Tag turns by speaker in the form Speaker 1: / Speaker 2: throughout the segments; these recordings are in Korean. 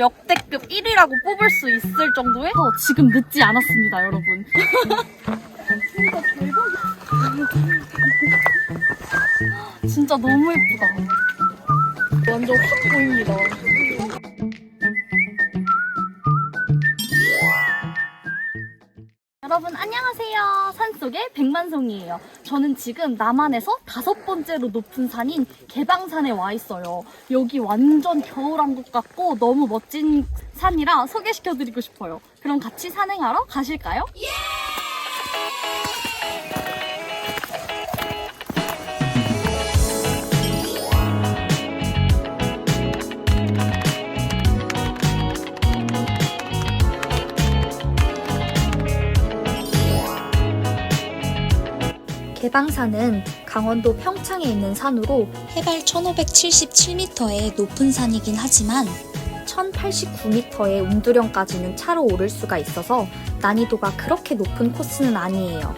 Speaker 1: 역대급 1위라고 뽑을 수 있을 정도의 어, 지금 늦지 않았습니다, 여러분. 진짜 너무 예쁘다. 완전 확 보입니다. 여러분 안녕하세요. 산속의 백만송이에요. 저는 지금 남한에서 다섯 번째로 높은 산인 개방산에 와 있어요. 여기 완전 겨울왕국 같고 너무 멋진 산이라 소개시켜드리고 싶어요. 그럼 같이 산행하러 가실까요?
Speaker 2: 개방산은 강원도 평창에 있는 산으로
Speaker 3: 해발 1577m의 높은 산이긴 하지만
Speaker 2: 1089m의 운두령까지는 차로 오를 수가 있어서 난이도가 그렇게 높은 코스는 아니에요.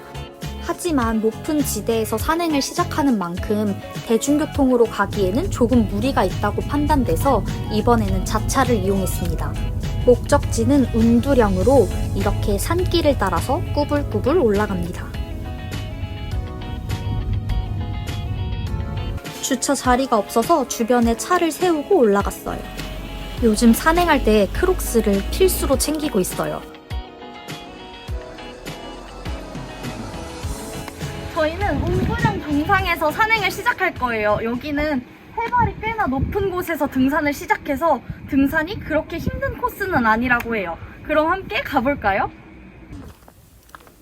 Speaker 2: 하지만 높은 지대에서 산행을 시작하는 만큼 대중교통으로 가기에는 조금 무리가 있다고 판단돼서 이번에는 자차를 이용했습니다. 목적지는 운두령으로 이렇게 산길을 따라서 꾸불꾸불 올라갑니다. 주차 자리가 없어서 주변에 차를 세우고 올라갔어요. 요즘 산행할 때 크록스를 필수로 챙기고 있어요.
Speaker 1: 저희는 웅구령 정상에서 산행을 시작할 거예요. 여기는 해발이 꽤나 높은 곳에서 등산을 시작해서 등산이 그렇게 힘든 코스는 아니라고 해요. 그럼 함께 가볼까요?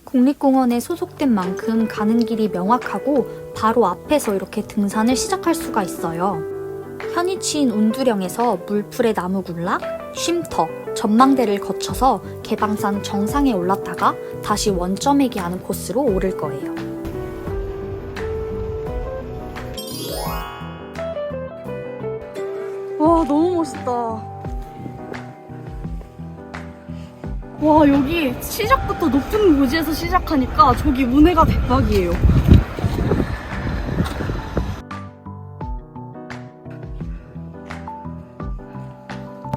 Speaker 2: 국립공원에 소속된 만큼 가는 길이 명확하고 바로 앞에서 이렇게 등산을 시작할 수가 있어요. 현이치인 운두령에서 물풀의 나무 군락, 쉼터, 전망대를 거쳐서 개방산 정상에 올랐다가 다시 원점에게 하는 코스로 오를 거예요.
Speaker 1: 와 너무 멋있다. 와 여기 시작부터 높은 고지에서 시작하니까 저기 운해가 대박이에요.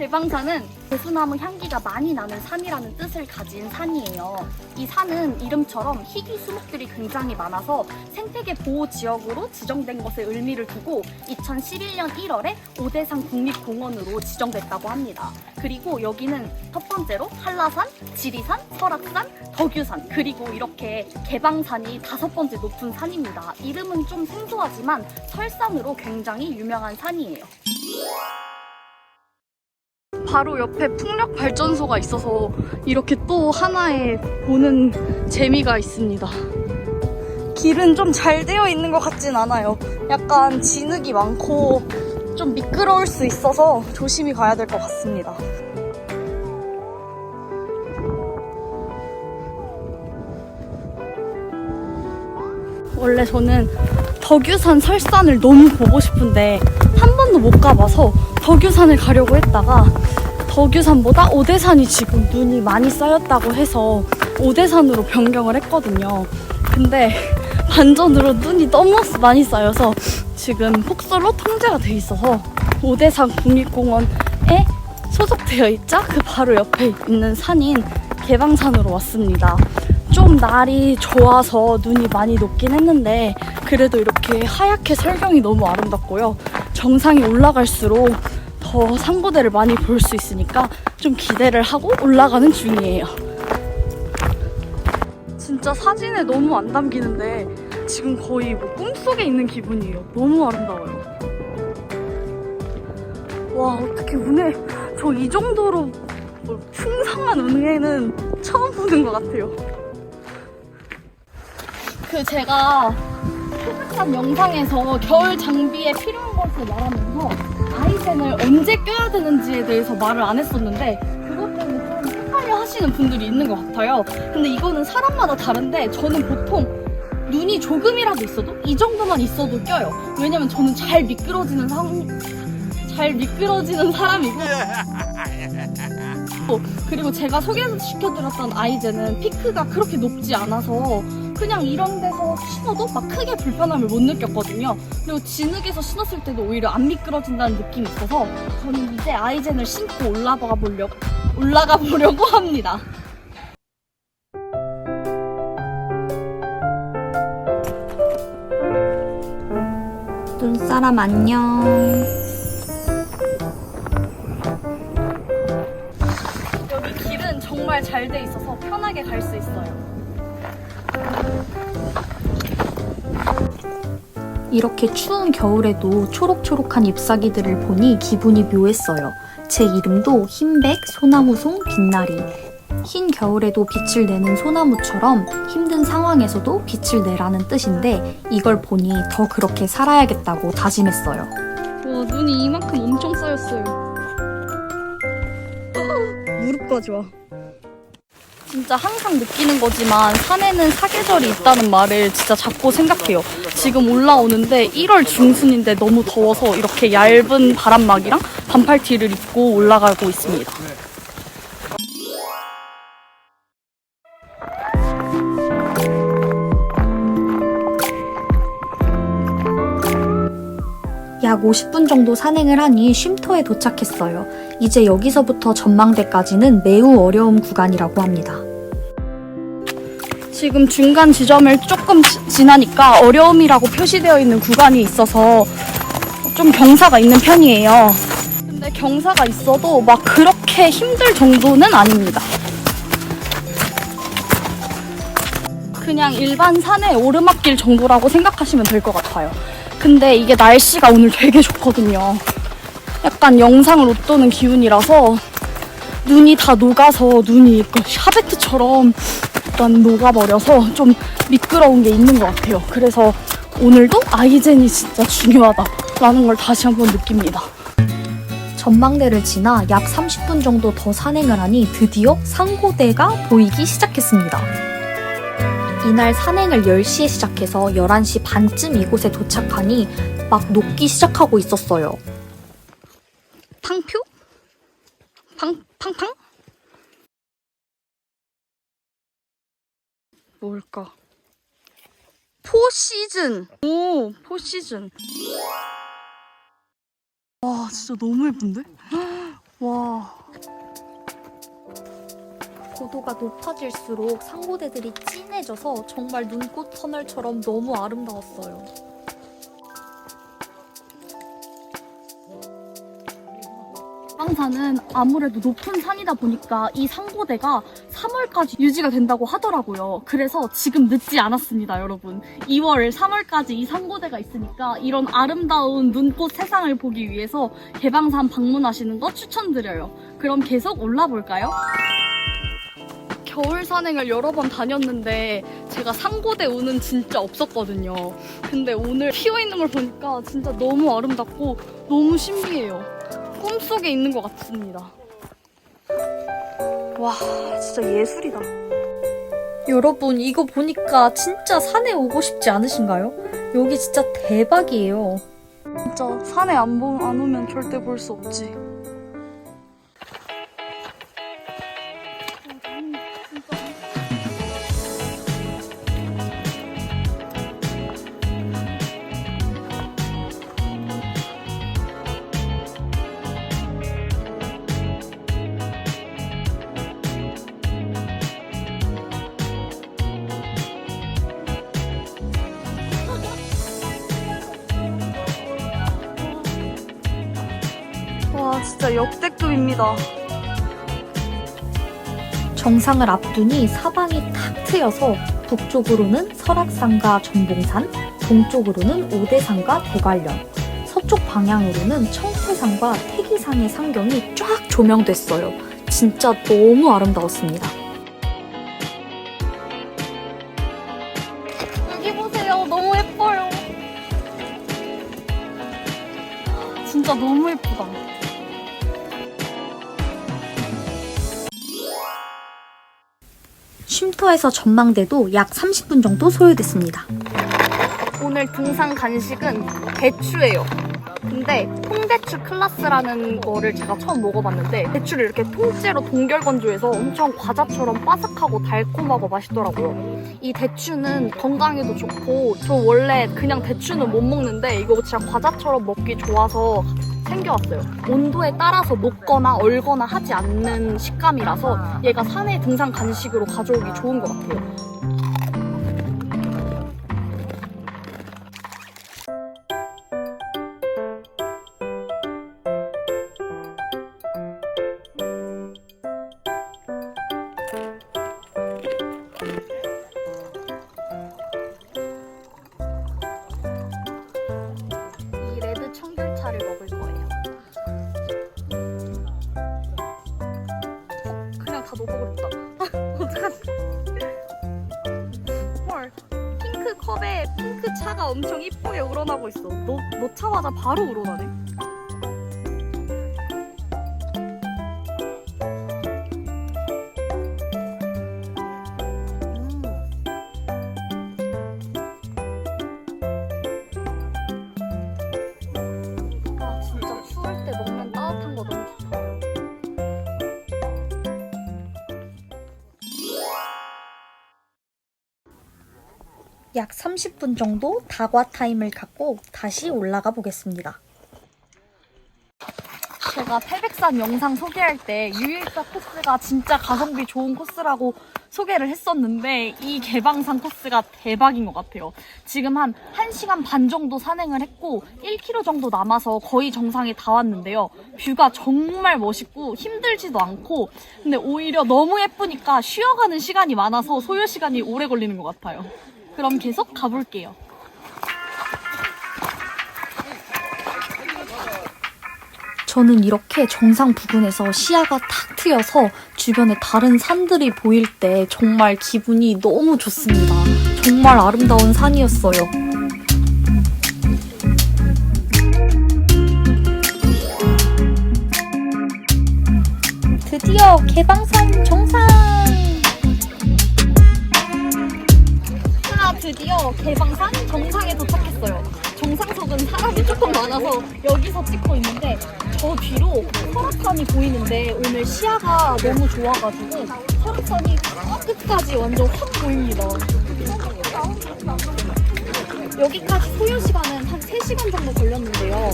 Speaker 1: 대방산은 대수나무 향기가 많이 나는 산이라는 뜻을 가진 산이에요. 이 산은 이름처럼 희귀 수목들이 굉장히 많아서 생태계 보호 지역으로 지정된 것에 의미를 두고 2011년 1월에 오대산 국립공원으로 지정됐다고 합니다. 그리고 여기는 첫 번째로 한라산, 지리산, 설악산, 덕유산 그리고 이렇게 개방산이 다섯 번째 높은 산입니다. 이름은 좀 생소하지만 설산으로 굉장히 유명한 산이에요. 바로 옆에 풍력 발전소가 있어서 이렇게 또 하나의 보는 재미가 있습니다. 길은 좀 잘 되어 있는 것 같진 않아요. 약간 진흙이 많고 좀 미끄러울 수 있어서 조심히 가야 될 것 같습니다. 원래 저는 덕유산 설산을 너무 보고 싶은데 한 번도 못 가봐서 덕유산을 가려고 했다가 덕유산보다 오대산이 지금 눈이 많이 쌓였다고 해서 오대산으로 변경을 했거든요. 근데 반전으로 눈이 너무 많이 쌓여서 지금 폭설로 통제가 돼 있어서 오대산 국립공원에 소속되어 있자 그 바로 옆에 있는 산인 개방산으로 왔습니다. 좀 날이 좋아서 눈이 많이 녹긴 했는데 그래도 이렇게 하얗게 설경이 너무 아름답고요. 정상에 올라갈수록 더 상고대를 많이 볼 수 있으니까 좀 기대를 하고 올라가는 중이에요. 진짜 사진에 너무 안 담기는데 지금 거의 뭐 꿈속에 있는 기분이에요. 너무 아름다워요. 와 어떻게 운해 저 이 정도로 뭐 풍성한 운해는 처음 보는 것 같아요. 그 제가 태백산 영상에서 겨울 장비에 필요한 것을 말하면서 아이젠을 언제 껴야 되는지에 대해서 말을 안 했었는데 그것 때문에 좀 헷갈려 하시는 분들이 있는 것 같아요. 근데 이거는 사람마다 다른데 저는 보통 눈이 조금이라도 있어도 이 정도만 있어도 껴요. 왜냐면 저는 잘 미끄러지는 상, 잘 미끄러지는 사람이고 어, 그리고 제가 소개시켜드렸던 아이젠은 피크가 그렇게 높지 않아서 그냥 이런 데서 신어도 막 크게 불편함을 못 느꼈거든요. 그리고 진흙에서 신었을 때도 오히려 안 미끄러진다는 느낌이 있어서 저는 이제 아이젠을 신고 올라가 보려고 올라가 보려고 합니다.
Speaker 2: 눈사람 안녕.
Speaker 1: 여기 길은 정말 잘 돼 있어서 편하게 갈 수 있어요.
Speaker 2: 이렇게 추운 겨울에도 초록초록한 잎사귀들을 보니 기분이 묘했어요. 제 이름도 흰백, 소나무송, 빛나리. 흰 겨울에도 빛을 내는 소나무처럼 힘든 상황에서도 빛을 내라는 뜻인데 이걸 보니 더 그렇게 살아야겠다고 다짐했어요.
Speaker 1: 와 눈이 이만큼 엄청 쌓였어요. 무릎까지 와. 진짜 항상 느끼는 거지만 산에는 사계절이 있다는 말을 진짜 자꾸 생각해요. 지금 올라오는데 1월 중순인데 너무 더워서 이렇게 얇은 바람막이랑 반팔티를 입고 올라가고 있습니다.
Speaker 2: 약 50분 정도 산행을 하니 쉼터에 도착했어요. 이제 여기서부터 전망대까지는 매우 어려운 구간이라고 합니다.
Speaker 1: 지금 중간 지점을 조금 지- 지나니까 어려움이라고 표시되어 있는 구간이 있어서 좀 경사가 있는 편이에요. 근데 경사가 있어도 막 그렇게 힘들 정도는 아닙니다. 그냥 일반 산의 오르막길 정도라고 생각하시면 될 것 같아요. 근데 이게 날씨가 오늘 되게 좋거든요. 약간 영상을 웃도는 기운이라서 눈이 다 녹아서 눈이 샤베트처럼 약간 녹아버려서 좀 미끄러운 게 있는 것 같아요. 그래서 오늘도 아이젠이 진짜 중요하다라는 걸 다시 한번 느낍니다.
Speaker 2: 전망대를 지나 약 30분 정도 더 산행을 하니 드디어 상고대가 보이기 시작했습니다. 이날 산행을 10시에 시작해서 11시 반쯤 이곳에 도착하니 막 녹기 시작하고 있었어요.
Speaker 1: 팡표? 팡, 팡팡? 뭘까? 포시즌! 오, 포시즌. 와, 진짜 너무 예쁜데? 와.
Speaker 2: 고도가 높아질수록 상고대들이 진해져서 정말 눈꽃 터널처럼 너무 아름다웠어요.
Speaker 1: 빵산은 아무래도 높은 산이다 보니까 이 상고대가 3월까지 유지가 된다고 하더라고요. 그래서 지금 늦지 않았습니다, 여러분. 2월, 3월까지 이 상고대가 있으니까 이런 아름다운 눈꽃 세상을 보기 위해서 개방산 방문하시는 거 추천드려요. 그럼 계속 올라볼까요? 겨울 산행을 여러 번 다녔는데 제가 상고대 우는 진짜 없었거든요. 근데 오늘 피어 있는 걸 보니까 진짜 너무 아름답고 너무 신기해요. 꿈속에 있는 것 같습니다. 와, 진짜 예술이다.
Speaker 2: 여러분 이거 보니까 진짜 산에 오고 싶지 않으신가요? 여기 진짜 대박이에요.
Speaker 1: 진짜 산에 안, 보, 안 오면 절대 볼 수 없지. 진짜 역대급입니다.
Speaker 2: 정상을 앞두니 사방이 탁 트여서 북쪽으로는 설악산과 전봉산, 동쪽으로는 오대산과 대관령, 서쪽 방향으로는 청태산과 태기산의 상경이 쫙 조명됐어요. 진짜 너무 아름다웠습니다.
Speaker 1: 여기 보세요. 너무 예뻐요. 진짜 너무 예쁘다.
Speaker 2: 쉼터에서 전망대도 약 30분 정도 소요됐습니다.
Speaker 1: 오늘 등산 간식은 배추예요. 근데 통대추 클라스라는 거를 제가 처음 먹어봤는데 대추를 이렇게 통째로 동결 건조해서 엄청 과자처럼 바삭하고 달콤하고 맛있더라고요. 이 대추는 건강에도 좋고 저 원래 그냥 대추는 못 먹는데 이거 진짜 과자처럼 먹기 좋아서 챙겨왔어요. 온도에 따라서 녹거나 얼거나 하지 않는 식감이라서 얘가 산에 등산 간식으로 가져오기 좋은 것 같아요. 어, 그냥 다 녹아버렸다. 어떡하지? 헐, 핑크 컵에 핑크 차가 엄청 이쁘게 우러나고 있어. 놓, 놓자마자 바로 우러나네.
Speaker 2: 약 30분 정도 다과 타임을 갖고 다시 올라가 보겠습니다.
Speaker 1: 제가 태백산 영상 소개할 때 유일자 코스가 진짜 가성비 좋은 코스라고 소개를 했었는데 이 개방산 코스가 대박인 것 같아요. 지금 한 1시간 반 정도 산행을 했고 1km 정도 남아서 거의 정상에 다 왔는데요. 뷰가 정말 멋있고 힘들지도 않고 근데 오히려 너무 예쁘니까 쉬어가는 시간이 많아서 소요 시간이 오래 걸리는 것 같아요. 그럼 계속 가볼게요.
Speaker 2: 저는 이렇게 정상 부근에서 시야가 탁 트여서 주변에 다른 산들이 보일 때 정말 기분이 너무 좋습니다. 정말 아름다운 산이었어요. 드디어 개방산 정상!
Speaker 1: 드디어 개방산 정상에 도착했어요. 정상석은 사람이 조금 많아서 여기서 찍고 있는데 저 뒤로 설악산이 보이는데 오늘 시야가 너무 좋아가지고 설악산이 저 끝까지 완전 확 보입니다. 여기까지 소요 시간은 한 3시간 정도 걸렸는데요.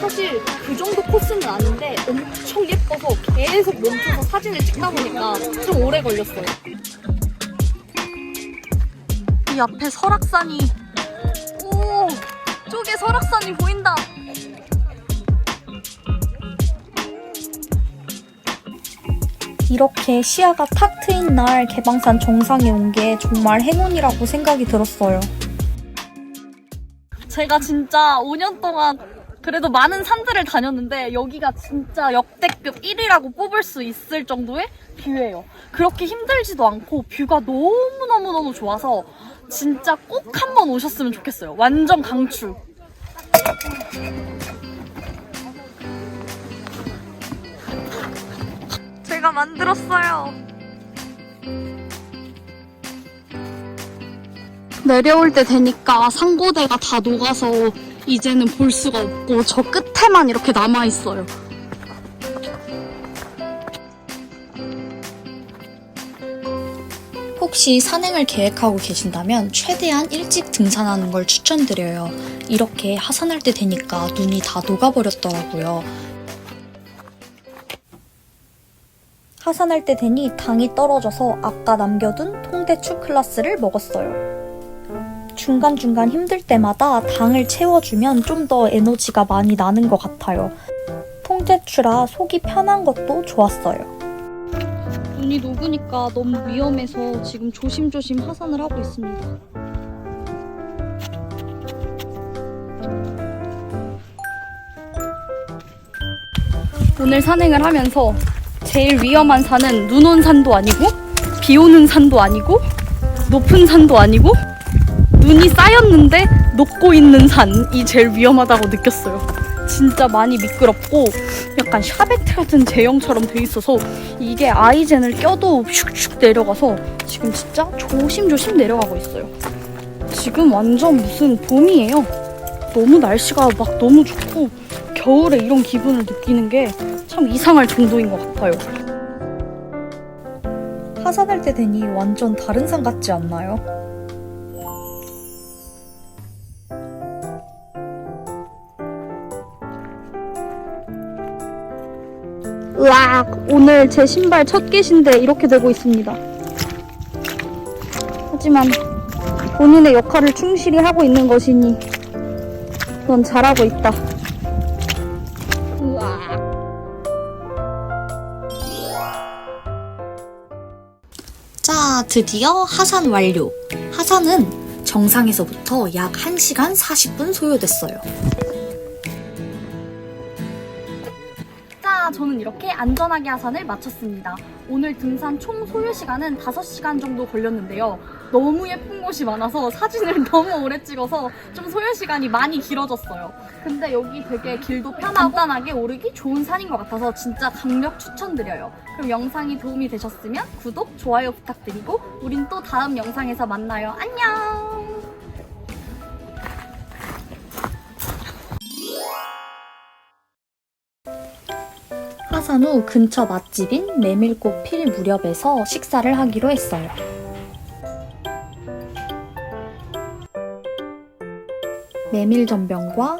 Speaker 1: 사실 그 정도 코스는 아닌데 엄청 예뻐서 계속 멈춰서 사진을 찍다 보니까 좀 오래 걸렸어요. 이 앞에 설악산이. 오 쪽에 설악산이 보인다.
Speaker 2: 이렇게 시야가 탁 트인 날 개방산 정상에 온 게 정말 행운이라고 생각이 들었어요.
Speaker 1: 제가 진짜 5년 동안 그래도 많은 산들을 다녔는데 여기가 진짜 역대급 1위라고 뽑을 수 있을 정도의 뷰예요. 그렇게 힘들지도 않고 뷰가 너무너무너무 좋아서 진짜 꼭 한 번 오셨으면 좋겠어요. 완전 강추. 제가 만들었어요. 내려올 때 되니까 상고대가 다 녹아서 이제는 볼 수가 없고 저 끝에만 이렇게 남아 있어요.
Speaker 3: 혹시 산행을 계획하고 계신다면 최대한 일찍 등산하는 걸 추천드려요. 이렇게 하산할 때 되니까 눈이 다 녹아버렸더라고요.
Speaker 2: 하산할 때 되니 당이 떨어져서 아까 남겨둔 통대추 클라스를 먹었어요. 중간중간 힘들 때마다 당을 채워주면 좀 더 에너지가 많이 나는 것 같아요. 통대추라 속이 편한 것도 좋았어요.
Speaker 1: 눈이 녹으니까 너무 위험해서 지금 조심조심 하산을 하고 있습니다. 오늘 산행을 하면서 제일 위험한 산은 눈 온 산도 아니고 비 오는 산도 아니고 높은 산도 아니고 눈이 쌓였는데 녹고 있는 산이 제일 위험하다고 느꼈어요. 진짜 많이 미끄럽고 약간 샤베트 같은 제형처럼 돼 있어서 이게 아이젠을 껴도 슉슉 내려가서 지금 진짜 조심조심 내려가고 있어요. 지금 완전 무슨 봄이에요. 너무 날씨가 막 너무 좋고 겨울에 이런 기분을 느끼는 게 참 이상할 정도인 것 같아요.
Speaker 2: 하산할 때 되니 완전 다른 산 같지 않나요?
Speaker 1: 으악, 오늘 제 신발 첫 개신데 이렇게 되고 있습니다. 하지만 본인의 역할을 충실히 하고 있는 것이니 넌 잘하고 있다.
Speaker 2: 자, 드디어 하산 완료. 하산은 정상에서부터 약 1시간 40분 소요됐어요.
Speaker 1: 저는 이렇게 안전하게 하산을 마쳤습니다. 오늘 등산 총 소요 시간은 5시간 정도 걸렸는데요. 너무 예쁜 곳이 많아서 사진을 너무 오래 찍어서 좀 소요 시간이 많이 길어졌어요. 근데 여기 되게 길도 편하고 간단하게 오르기 좋은 산인 것 같아서 진짜 강력 추천드려요. 그럼 영상이 도움이 되셨으면 구독, 좋아요 부탁드리고 우린 또 다음 영상에서 만나요. 안녕!
Speaker 2: 근처 맛집인 메밀꽃 필 무렵에서 식사를 하기로 했어요. 메밀 전병과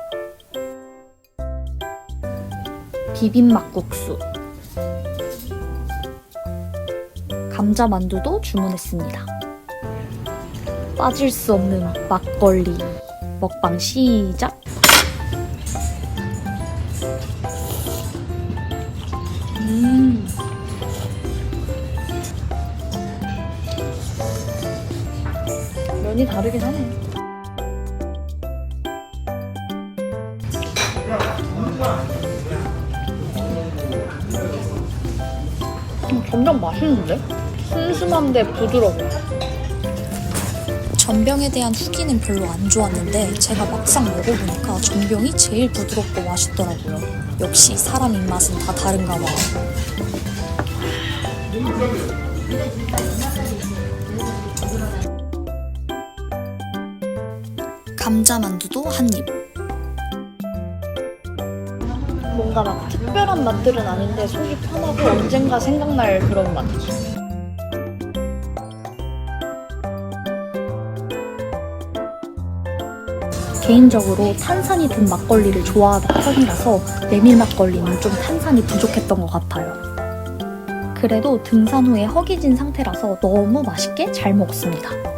Speaker 2: 비빔 막국수, 감자 만두도 주문했습니다. 빠질 수 없는 막걸리. 먹방 시작! 다르긴 하네. 음, 전병 맛있는데? 슴슴한데 부드러워. 전병에 대한 후기는 별로 안 좋았는데 제가 막상 먹어보니까 전병이 제일 부드럽고 맛있더라고요. 역시 사람 입맛은 다 다른가 봐요. 감자 만두도 한 입. 뭔가 막 특별한 맛들은 아닌데 속이 편하고 언젠가 생각날 그런 맛. 개인적으로 탄산이 든 막걸리를 좋아하는 편이라서 메밀 막걸리는 좀 탄산이 부족했던 것 같아요. 그래도 등산 후에 허기진 상태라서 너무 맛있게 잘 먹었습니다.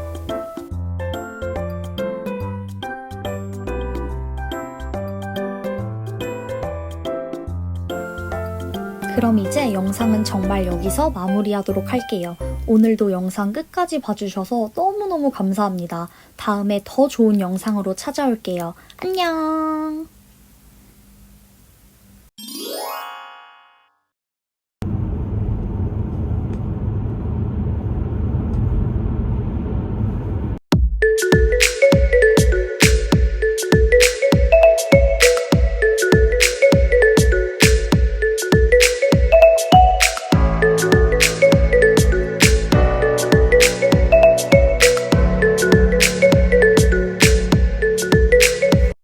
Speaker 2: 그럼 이제 영상은 정말 여기서 마무리하도록 할게요. 오늘도 영상 끝까지 봐주셔서 너무너무 감사합니다. 다음에 더 좋은 영상으로 찾아올게요. 안녕!